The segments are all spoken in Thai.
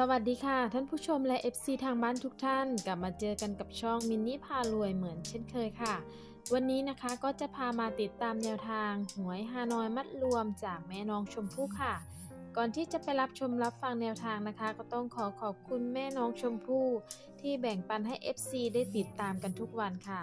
สวัสดีค่ะ ท่านผู้ชมและ FC ทางบ้านทุกท่าน กลับมาเจอกันกับช่องมินนี่พารวยเหมือนเช่นเคยค่ะ วันนี้นะคะก็จะพามาติดตามแนวทาง หวยฮานอยมัดรวมจากแม่น้องชมพู่ค่ะ ก่อนที่จะไปรับชมรับฟังแนวทางนะคะ ก็ต้องขอขอบคุณแม่น้องชมพู่ที่แบ่งปันให้ FC ได้ติดตามกันทุกวันค่ะ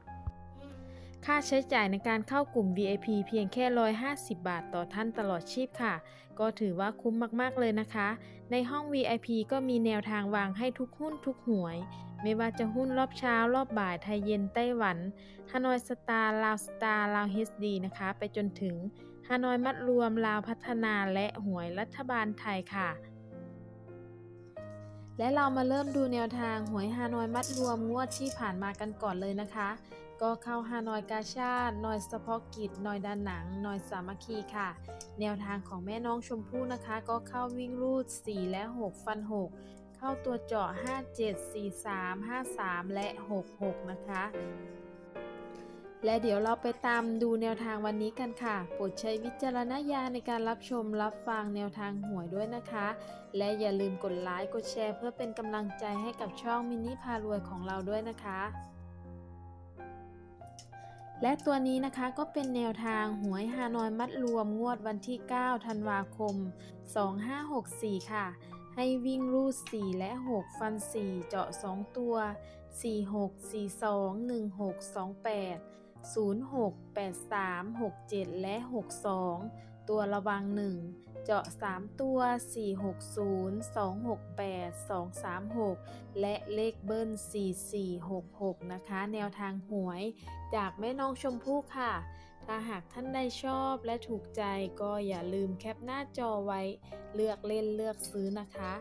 ค่าใช้จ่ายในการเข้ากลุ่ม VIP เพียงแค่ 150 บาทต่อท่านตลอดชีพค่ะ ก็ถือว่าคุ้มมากๆเลยนะคะ ในห้อง VIP ก็มีแนวทางวางให้ทุกหุ้นทุกหวย ไม่ว่าจะหุ้นรอบเช้ารอบบ่ายไทยเย็นไต้หวันฮานอยสตาร์ลาวสตาร์ลาวเฮสดีนะคะ ไปจนถึงฮานอยมัดรวมลาวพัฒนาและหวยรัฐบาลไทยค่ะและเรามาเริ่มดูแนวทางหวยฮานอยมัดรวมงวดที่ผ่านมากันก่อนเลยนะคะ ก็เข้าฮานอยกาชาตินอยเฉพาะกิจนอยด้านหนังนอยสามัคคีค่ะ แนวทางของแม่น้องชมพู่นะคะ ก็เข้าวิ่งรูด 4 และ 6 ฟัน 6 เข้าตัวเจาะ 5 7 4 3 5 3 และ 6 6 นะคะ และเดี๋ยวเราไปตามดูแนวทางวันนี้กันค่ะ โปรดใช้วิจารณญาณในการรับชมรับฟังแนวทางหวยด้วยนะคะ และอย่าลืมกดไลค์กดแชร์ เพื่อเป็นกำลังใจให้กับช่องมินิพารวยของเราด้วยนะคะ และตัวนี้นะคะก็เป็นแนวทางหวยฮานอยมัดรวมงวดวันที่ 9 ธันวาคม 2564 ค่ะ ให้วิ่งรูด 4 และ 6 ฟัน 4 เจาะ 2 ตัว 46 42 16 28 06 83 67 และ 62 ตัวระวัง 1 เจาะ 3 ตัว 460 268 236 และเลขเบิ้ล 4466 นะคะ แนวทางหวยจากแม่น้องชมพู่ค่ะ ถ้าหากท่านใดชอบและถูกใจก็อย่าลืมแคปหน้าจอไว้ เลือกเล่นเลือกซื้อนะคะ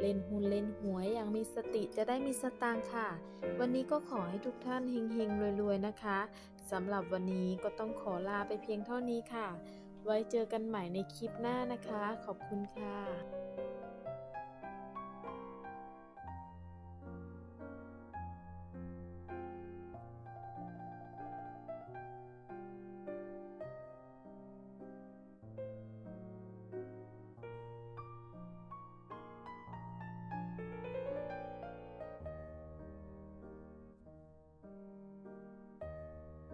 เล่นหุ้นเล่นหวยอย่างมีสติจะได้มีสตางค์ค่ะ วันนี้ก็ขอให้ทุกท่านเฮงๆรวยๆนะคะสำหรับวันนี้ก็ต้องขอลาไปเพียงเท่านี้ค่ะ ไว้เจอกันใหม่ในคลิปหน้านะคะ ขอบคุณค่ะ